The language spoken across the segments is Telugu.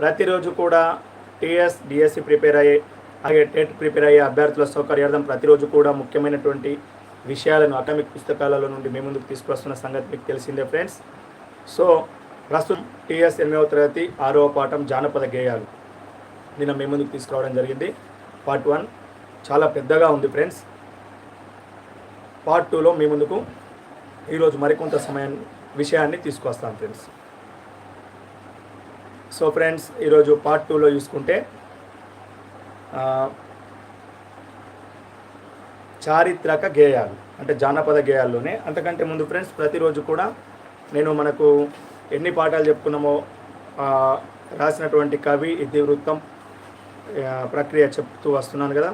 ప్రతిరోజు కూడా టీఎస్ డిఎస్సి ప్రిపేర్ అయ్యే అలాగే టెట్ ప్రిపేర్ అయ్యే అభ్యర్థుల సౌకర్యార్థం ప్రతిరోజు కూడా ముఖ్యమైనటువంటి విషయాలను అటమిక్ పుస్తకాలలో నుండి మీ ముందుకు తీసుకొస్తున్న సంగతి మీకు తెలిసిందే ఫ్రెండ్స్. సో ప్రస్తుతం టీఎస్ ఎనిమిదవ తరగతి ఆరవ పాఠం జానపద గేయాలు నిన్న మీ ముందుకు తీసుకురావడం జరిగింది. పార్ట్ వన్ చాలా పెద్దగా ఉంది ఫ్రెండ్స్. పార్ట్ టూలో మీ ముందుకు ఈరోజు మరికొంత సమయం విషయాన్ని తీసుకొస్తాను ఫ్రెండ్స్. సో ఫ్రెండ్స్ ఈరోజు పార్ట్ టూలో చూసుకుంటే చారిత్రక గేయాలు అంటే జానపద గేయాల్లోనే. అంతకంటే ముందు ఫ్రెండ్స్ ప్రతిరోజు కూడా నేను మనకు ఎన్ని పాఠాలు చెప్పుకున్నామో రాసినటువంటి కవి ఇతివృత్తం ప్రక్రియ చెప్తూ వస్తున్నాను కదా.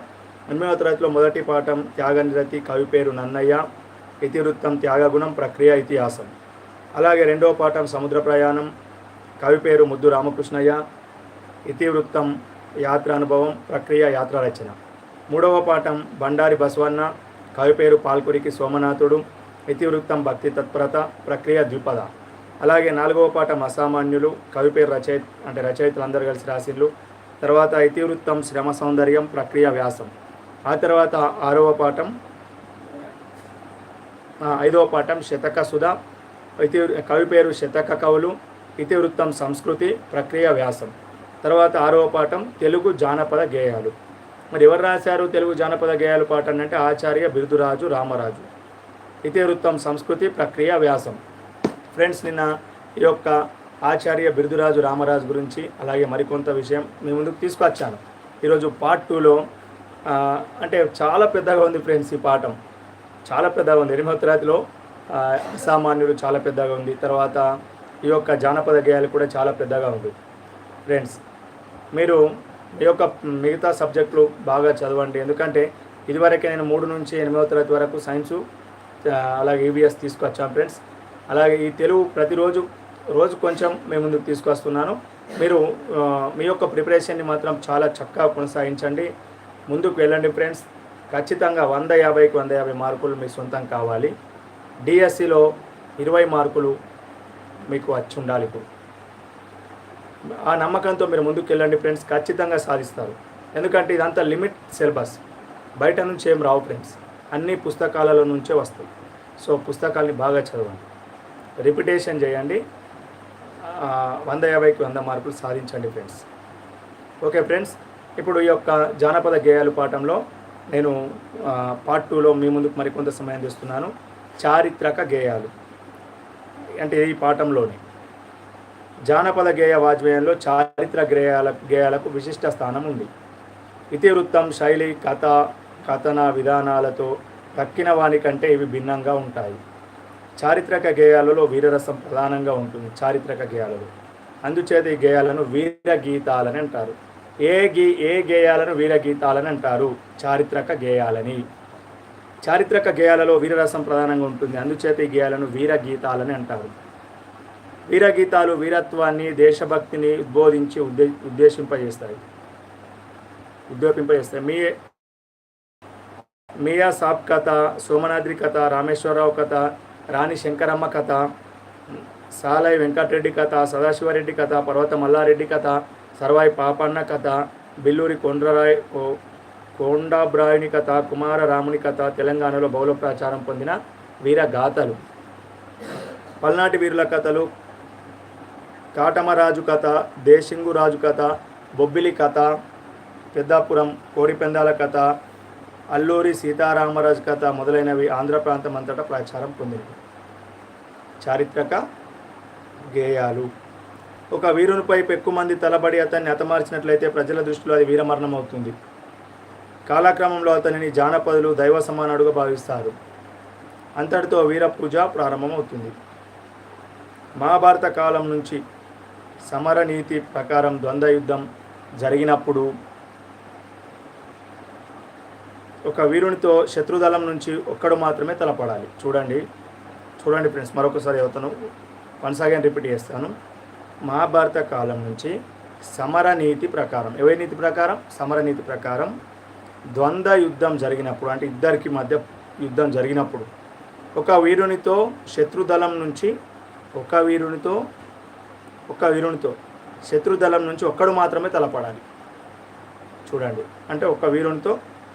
ఎనిమిదవ తరగతిలో మొదటి పాఠం త్యాగనిరతి కవి పేరు నన్నయ్య. ఇతివృత్తం త్యాగగుణం ప్రక్రియ ఇతిహాసం. అలాగే రెండవ పాఠం సముద్ర ప్రయాణం. కవి పేరు ముద్దు రామకృష్ణయ్య ఇతివృత్తం యాత్ర అనుభవం ప్రక్రియ యాత్ర రచన మూడవ పాఠం బండారి బసవన్న కవి పేరు పాల్కురికి సోమనాథుడు ఇతివృత్తం భక్తి తత్పరత ప్రక్రియ ద్విపద. అలాగే నాలుగవ పాఠం అసామాన్యులు కవి పేరు రచయిత అంటే రచయితలు అందరూ కలిసి రాసిళ్ళు తర్వాత ఇతివృత్తం శ్రమ సౌందర్యం ప్రక్రియ వ్యాసం. ఆ తర్వాత ఆరవ పాఠం ఐదవ పాఠం శతక సుధ. ఇతి కవి పేరు శతక కవులు ఇతివృత్తం సంస్కృతి ప్రక్రియ వ్యాసం. తర్వాత ఆరవ పాఠం తెలుగు జానపద గేయాలు. మరి ఎవరు రాశారు తెలుగు జానపద గేయాలు పాఠం అంటే ఆచార్య బిరుదురాజు రామరాజు. ఇతివృత్తం సంస్కృతి ప్రక్రియ వ్యాసం. ఫ్రెండ్స్ నిన్న ఈ యొక్క ఆచార్య బిరుదురాజు రామరాజు గురించి అలాగే మరికొంత విషయం మీ ముందుకు తీసుకొచ్చాను. ఈరోజు పార్ట్ టూలో అంటే చాలా పెద్దగా ఉంది ఫ్రెండ్స్ ఈ పాఠం. చాలా పెద్దగా ఉంది. ఎనిమిదవ తరగతిలో అసామాన్యుడు చాలా పెద్దగా ఉంది. తర్వాత ఈ యొక్క జానపద గేయాలు కూడా చాలా పెద్దగా ఉంది. ఫ్రెండ్స్ మీరు మీ యొక్క మిగతా సబ్జెక్టులు బాగా చదవండి. ఎందుకంటే ఇదివరకే నేను మూడు నుంచి ఎనిమిదవ తరగతి వరకు సైన్సు అలాగే ఈవీఎస్ తీసుకొచ్చాను ఫ్రెండ్స్ అలాగే ఈ తెలుగు ప్రతిరోజు రోజు కొంచెం మేము ముందుకు తీసుకొస్తున్నాను. మీరు మీ యొక్క ప్రిపరేషన్ని మాత్రం చాలా చక్కగా కొనసాగించండి. ముందుకు వెళ్ళండి ఫ్రెండ్స్ ఖచ్చితంగా వంద యాభైకి వంద యాభై మార్కులు మీ సొంతం కావాలి. డిఎస్సిలో ఇరవై మార్కులు మీకు వచ్చి ఉండాలి ఇప్పుడు. ఆ నమ్మకంతో మీరు ముందుకు వెళ్ళండి ఫ్రెండ్స్ ఖచ్చితంగా సాధిస్తారు. ఎందుకంటే ఇదంతా లిమిట్ సిలబస్. బయట నుంచి ఏం రావు ఫ్రెండ్స్. అన్ని పుస్తకాలలో నుంచే వస్తాయి. సో పుస్తకాల్ని బాగా చదవండి. రిపిటేషన్ చేయండి. వంద యాభైకి వంద మార్కులు సాధించండి ఫ్రెండ్స్. ఓకే ఫ్రెండ్స్ ఇప్పుడు ఈ యొక్క జానపద గేయాలు పాఠంలో నేను పార్ట్ టూలో మీ ముందుకు మరికొంత సమయం తెస్తున్నాను. చారిత్రక గేయాలు. అంటే ఈ పాఠంలోని. జానపద గేయ వాజ్పేయంలో చారిత్ర గేయాల గేయాలకు విశిష్ట స్థానం ఉంది. ఇతివృత్తం శైలి కథ కథన విధానాలతో తక్కిన వాని కంటే ఇవి భిన్నంగా ఉంటాయి. చారిత్రక గేయాలలో వీరరసం ప్రధానంగా ఉంటుంది చారిత్రక గేయాలలో. అందుచేత ఈ గేయాలను వీర గీతాలని అంటారు. ఏ గీ ఏ గేయాలను వీర గీతాలని అంటారు? చారిత్రక గేయాలని. చారిత్రక గేయాలలో వీరరసం ప్రధానంగా ఉంటుంది. అందుచేత ఈ గేయాలను వీర గీతాలని అంటారు. వీరగీతాలు వీరత్వాన్ని దేశభక్తిని ఉద్బోధించి ఉద్దే ఉద్దేశింపజేస్తాయి. ఉద్యోగింపజేస్తాయి మీ మియా సాబ్ కథ సోమనాద్రి కథ రామేశ్వరరావు కథ రాణి శంకరమ్మ కథ సాలై వెంకటరెడ్డి కథ సదాశివరెడ్డి కథ పర్వత మల్లారెడ్డి కథ సర్వాయి పాపన్న కథ బిల్లూరి కొండ్రరాయ్ ఓ కోండాబ్రాయుని కథ కుమార రాముని కథ తెలంగాణలో బహుళ ప్రచారం పొందిన వీర గాథలు. పల్నాటి వీరుల కథలు కాటమరాజు కథ దేశింగు రాజు కథ బొబ్బిలి కథ పెద్దాపురం కోడిపెందాల కథ అల్లూరి సీతారామరాజు కథ మొదలైనవి ఆంధ్ర ప్రాంతం అంతటా ప్రచారం పొందినవి. చారిత్రక గేయాలు. ఒక వీరునిపై పెక్కుమంది తలబడి అతన్ని హతమార్చినట్లయితే ప్రజల దృష్టిలో అది వీరమరణం అవుతుంది కాలక్రమంలో అతనిని జానపదులు దైవ సమానుడుగా భావిస్తారు. అంతటితో వీర పూజ ప్రారంభమవుతుంది. మహాభారత కాలం నుంచి సమర నీతి ప్రకారం ద్వంద్వ యుద్ధం జరిగినప్పుడు ఒక వీరునితో శత్రుదళం నుంచి ఒక్కడు మాత్రమే తలపడాలి. చూడండి చూడండి ఫ్రెండ్స్ మరొకసారి అవుతాను వన్స్ అగైన్ రిపీట్ చేస్తాను. మహాభారత కాలం నుంచి సమర నీతి ప్రకారం ఎవరి నీతి ప్రకారం? సమర నీతి ప్రకారం ద్వంద్వ యుద్ధం జరిగినప్పుడు అంటే ఇద్దరికి మధ్య యుద్ధం జరిగినప్పుడు ఒక వీరునితో శత్రుదళం నుంచి ఒక వీరునితో ఒక వీరునితో శత్రుదళం నుంచి ఒక్కడు మాత్రమే తలపడాలి. చూడండి అంటే ఒక వీరునితో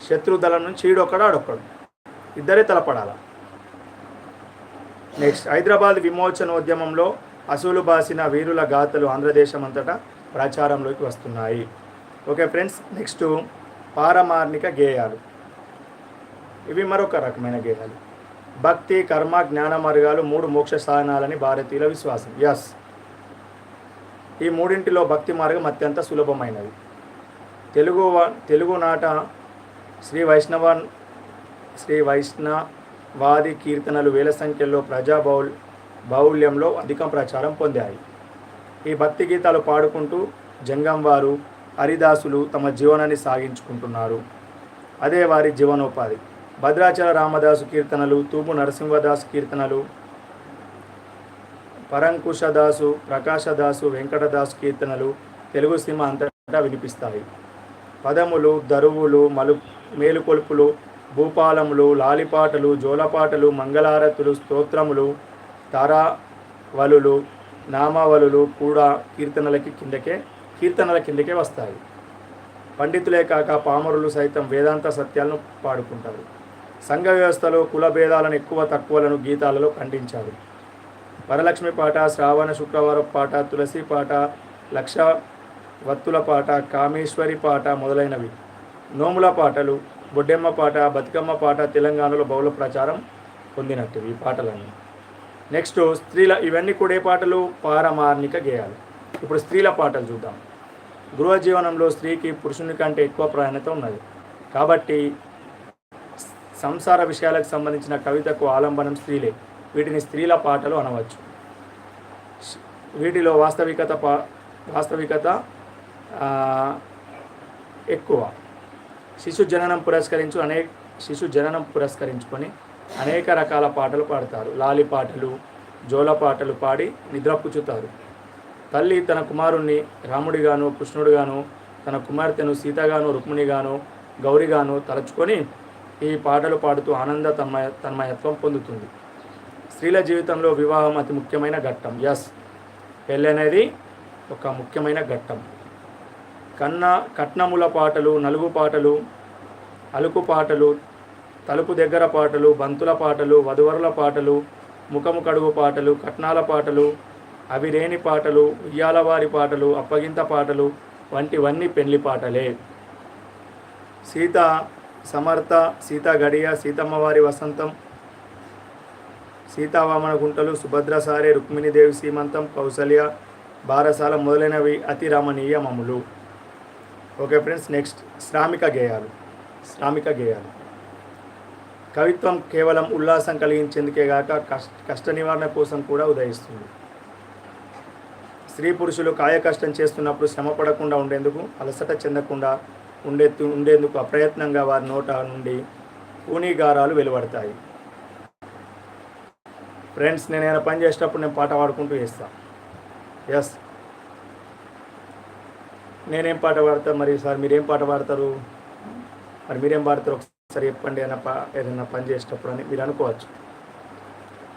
శత్రుదళం నుంచి ఈడొక్కడు ఆడొక్కడు ఇద్దరే తలపడాల. నెక్స్ట్ హైదరాబాద్ విమోచనోద్యమంలో అసూలు బాసిన వీరుల గాథలు ఆంధ్రదేశం అంతటా ప్రచారంలోకి వస్తున్నాయి. ఓకే ఫ్రెండ్స్ నెక్స్ట్ పారమార్మిక గేయాలు. ఇవి మరొక రకమైన గేయాలు. భక్తి కర్మ జ్ఞాన మార్గాలు మూడు మోక్ష సాధనాలని భారతీయుల విశ్వాసం. ఎస్ ఈ మూడింటిలో భక్తి మార్గం అత్యంత సులభమైనది. తెలుగు తెలుగు నాట శ్రీ వైష్ణవ శ్రీ వైష్ణవాది కీర్తనలు వేల సంఖ్యలో ప్రజా బౌల్ బాహుళ్యంలో అధిక ప్రచారం పొందాయి. ఈ భక్తి గీతాలు పాడుకుంటూ జంగం వారు హరిదాసులు తమ జీవనాన్ని సాగించుకుంటున్నారు. అదే వారి జీవనోపాధి. భద్రాచల రామదాసు కీర్తనలు తూపు నరసింహదాసు కీర్తనలు పరంకుశదాసు ప్రకాశదాసు వెంకటదాసు కీర్తనలు తెలుగు సినిమా అంతటా వినిపిస్తాయి. పదములు దరువులు మలు మేలుకొల్పులు భూపాలములు లాలిపాటలు జోలపాటలు మంగళారతులు స్తోత్రములు తారావలులు నామావలులు కూడా కీర్తనలకి కిందకే కీర్తనల కిందకే వస్తాయి. పండితులే కాక పామరులు సైతం వేదాంత సత్యాలను పాడుకుంటారు. సంఘ వ్యవస్థలో కుల భేదాలను ఎక్కువ తక్కువలను గీతాలలో ఖండించారు. వరలక్ష్మి పాట శ్రావణ శుక్రవారం పాట తులసి పాట లక్ష వత్తుల పాట కామేశ్వరి పాట మొదలైనవి. నోముల పాటలు బొడ్డెమ్మ పాట బతుకమ్మ పాట తెలంగాణలో బహుళ ప్రచారం పొందినట్టు ఈ పాటలన్నీ. నెక్స్ట్ స్త్రీల ఇవన్నీ కూడా ఏ పాటలు? పారమార్మిక గేయాలు. ఇప్పుడు స్త్రీల పాటలు చూద్దాం. గృహ జీవనంలో స్త్రీకి పురుషుని కంటే ఎక్కువ ప్రాధాన్యత ఉన్నది. కాబట్టి సంసార విషయాలకు సంబంధించిన కవితకు ఆలంబనం స్త్రీలే. వీటిని స్త్రీల పాటలు అనవచ్చు. వీటిలో వాస్తవికత పా వాస్తవికత ఎక్కువ. శిశు జననం పురస్కరించు అనేక శిశు జననం పురస్కరించుకొని అనేక రకాల పాటలు పాడతారు. లాలి పాటలు జోల పాటలు పాడి నిద్రపుచ్చుతారు. తల్లి తన కుమారుణ్ణి రాముడిగాను కృష్ణుడిగాను తన కుమార్తెను సీతగాను రుక్మిణిగాను గౌరిగాను తలచుకొని ఈ పాటలు పాడుతూ ఆనంద తన్మయ తన్మయత్వం పొందుతుంది. స్త్రీల జీవితంలో వివాహం అతి ముఖ్యమైన ఘట్టం. ఎస్ పెళ్ళి అనేది ఒక ముఖ్యమైన ఘట్టం. కన్న కట్నముల పాటలు నలుగు పాటలు అలుకు పాటలు తలుపు దగ్గర పాటలు బంతుల పాటలు వధువరుల పాటలు ముఖము కడుగు పాటలు కట్నాల పాటలు అవిరేని పాటలు ఉయ్యాలవారి పాటలు అప్పగింత పాటలు వంటివన్నీ పెళ్ళి పాటలే. సీత సమర్థ సీత గడియ సీతమ్మవారి వసంతం సీతావామన గుంటలు సుభద్రసారే రుక్మిణీదేవి సీమంతం కౌసల్య బారసాల మొదలైనవి అతి రమణీయమములు ఓకే ఫ్రెండ్స్ నెక్స్ట్ శ్రామిక గేయాలు శ్రామిక గేయాలు. కవిత్వం కేవలం ఉల్లాసం కలిగించేందుకే గాక కష్ట కష్ట నివారణ కోసం కూడా ఉదయిస్తుంది. స్త్రీ పురుషులు కాయ కష్టం చేస్తున్నప్పుడు శ్రమ పడకుండా ఉండేందుకు అలసట చెందకుండా ఉండే ఉండేందుకు అప్రయత్నంగా వారి నోట నుండి ఊనీగారాలు వెలువడతాయి. ఫ్రెండ్స్ నేను ఏమైనా పని చేసేటప్పుడు నేను పాట పాడుకుంటూ చేస్తాను ఎస్ నేనేం పాట పాడతా? మరి సార్ మీరేం పాట పాడతారు? మరి మీరేం పాడతారు? ఒకసారి చెప్పండి ఏదైనా పా ఏదైనా పని చేసేటప్పుడు అని మీరు అనుకోవచ్చు.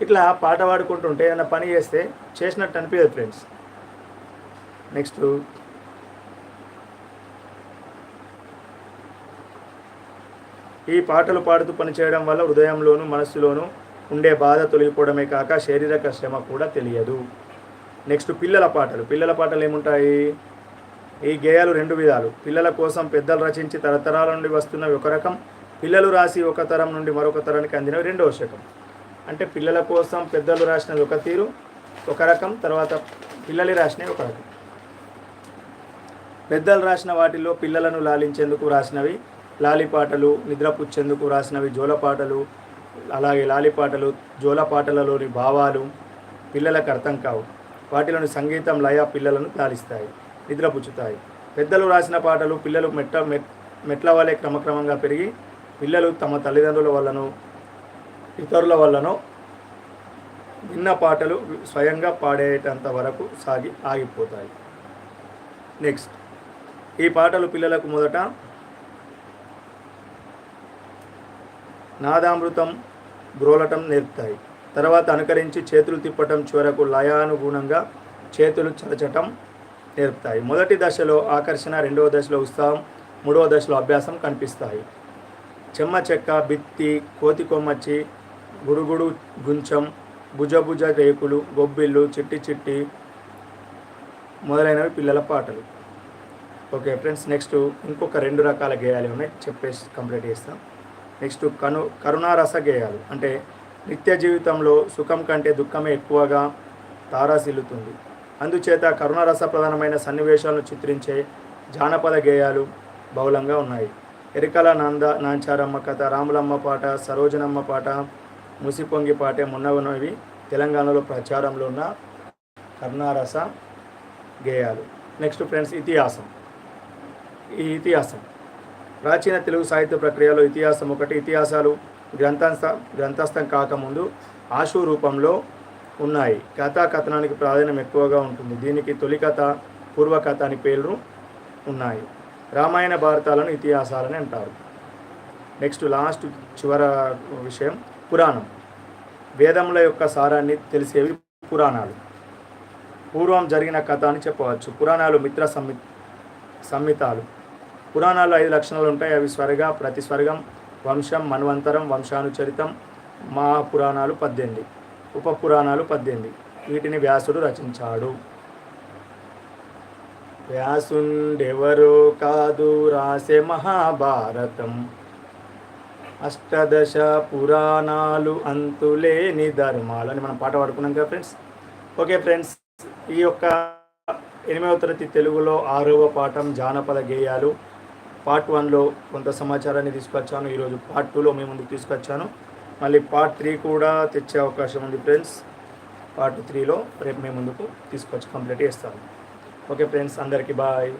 ఇట్లా పాట పాడుకుంటుంటే ఏమైనా పని చేస్తే చేసినట్టు అనిపించదు ఫ్రెండ్స్ నెక్స్ట్ ఈ పాటలు పాడుతూ పనిచేయడం వల్ల హృదయంలోను మనస్సులోను ఉండే బాధ తొలగిపోవడమే కాక శారీరక శ్రమ కూడా తెలియదు నెక్స్ట్ పిల్లల పాటలు. పిల్లల పాటలు ఏముంటాయి? ఈ గేయాలు రెండు విధాలు. పిల్లల కోసం పెద్దలు రచించి తరతరాల నుండి వస్తున్నవి ఒక రకం. పిల్లలు రాసి ఒక తరం నుండి మరొక తరానికి అందినవి రెండవ శకం. అంటే పిల్లల కోసం పెద్దలు రాసినది ఒక తీరు ఒక రకం తర్వాత పిల్లలు రాసినవి ఒక రకం. పెద్దలు రాసిన వాటిలో పిల్లలను లాలించేందుకు రాసినవి లాలిపాటలు నిద్రపుచ్చేందుకు రాసినవి జోల పాటలు అలాగే లాలిపాటలు జోలపాటలలోని జోల పాటలలోని భావాలు పిల్లలకు అర్థం కావు. వాటిలోని సంగీతం లయ పిల్లలను లాలిస్తాయి నిద్రపుచ్చుతాయి. పెద్దలు రాసిన పాటలు పిల్లలు మెట్ట మెట్ మెట్ల వలె క్రమక్రమంగా పెరిగి పిల్లలు తమ తల్లిదండ్రుల వల్లనో ఇతరుల వల్లనో విన్న పాటలు స్వయంగా పాడేటంత వరకు సాగి ఆగిపోతాయి. నెక్స్ట్ ఈ పాటలు పిల్లలకు మొదట నాదామృతం బ్రోలటం నేర్పుతాయి. తర్వాత అనుకరించి చేతులు తిప్పటం చివరకు లయానుగుణంగా చేతులు చదచటం నేర్పుతాయి. మొదటి దశలో ఆకర్షణ రెండవ దశలో ఉత్సాహం మూడవ దశలో అభ్యాసం కనిపిస్తాయి. చెమ్మ చెక్క బిత్తి కోతి కొమ్మచ్చి గురుగుడు గుంచం భుజభుజ రేకులు గొబ్బిళ్ళు చిట్టి చిట్టి మొదలైనవి పిల్లల పాటలు. ఓకే ఫ్రెండ్స్ నెక్స్ట్ ఇంకొక రెండు రకాల గేయాలు ఉన్నాయి. చెప్పేసి కంప్లీట్ చేస్తాం. నెక్స్ట్ కను కరుణారస గేయాలు. అంటే నిత్య జీవితంలో సుఖం కంటే దుఃఖమే ఎక్కువగా తారాసిల్లుతుంది. అందుచేత కరుణారస ప్రధానమైన సన్నివేశాలను చిత్రించే జానపద గేయాలు బహుళంగా ఉన్నాయి. ఎరికల నంద నాంచారమ్మ కథ రాములమ్మ పాట సరోజనమ్మ పాట ముసిపొంగి పాటే మున్నవనవి తెలంగాణలో ప్రచారంలో ఉన్న కరుణారస గేయాలు. నెక్స్ట్ ఫ్రెండ్స్ ఇతిహాసం. ఈ ఇతిహాసం. ప్రాచీన తెలుగు సాహిత్య ప్రక్రియలో ఇతిహాసం ఒకటి ఇతిహాసాలు గ్రంథస్థ గ్రంథస్థం కాకముందు ఆశు రూపంలో ఉన్నాయి. కథా కథనానికి ప్రాధాన్యం ఎక్కువగా ఉంటుంది. దీనికి తొలి కథ పూర్వకథ అని పేర్లు ఉన్నాయి. రామాయణ భారతాలను ఇతిహాసాలని అంటారు. నెక్స్ట్ లాస్ట్ చివర విషయం పురాణం. వేదముల యొక్క సారాన్ని తెలిసేవి పురాణాలు. పూర్వం జరిగిన కథ అని చెప్పవచ్చు. పురాణాలు మిత్ర సంమి సంహితాలు పురాణాలు ఐదు లక్షణాలు ఉంటాయి. అవి స్వర్గ ప్రతి స్వర్గం వంశం మన్వంతరం వంశానుచరితం మహాపురాణాలు పద్దెనిమిది ఉప పురాణాలు పద్దెనిమిది. వీటిని వ్యాసుడు రచించాడు. వ్యాసుండెవరో కాదు రాసే మహాభారతం. అష్టదశ పురాణాలు అంతులేని ధర్మాలు అని మనం పాట పాడుకున్నాం కదా ఫ్రెండ్స్. ఓకే ఫ్రెండ్స్ ఈ యొక్క ఎనిమిదవ తరగతి తెలుగులో ఆరవ పాఠం జానపద గేయాలు పార్ట్ వన్లో కొంత సమాచారాన్ని తీసుకొచ్చాను. ఈరోజు పార్ట్ టూలో మీ ముందుకు తీసుకొచ్చాను. మళ్ళీ పార్ట్ త్రీ కూడా తెచ్చే అవకాశం ఉంది ఫ్రెండ్స్. పార్ట్ త్రీలో రేపు మీ ముందుకు తీసుకొచ్చి కంప్లీట్ చేస్తాను. ఓకే ఫ్రెండ్స్ అందరికీ బాయ్.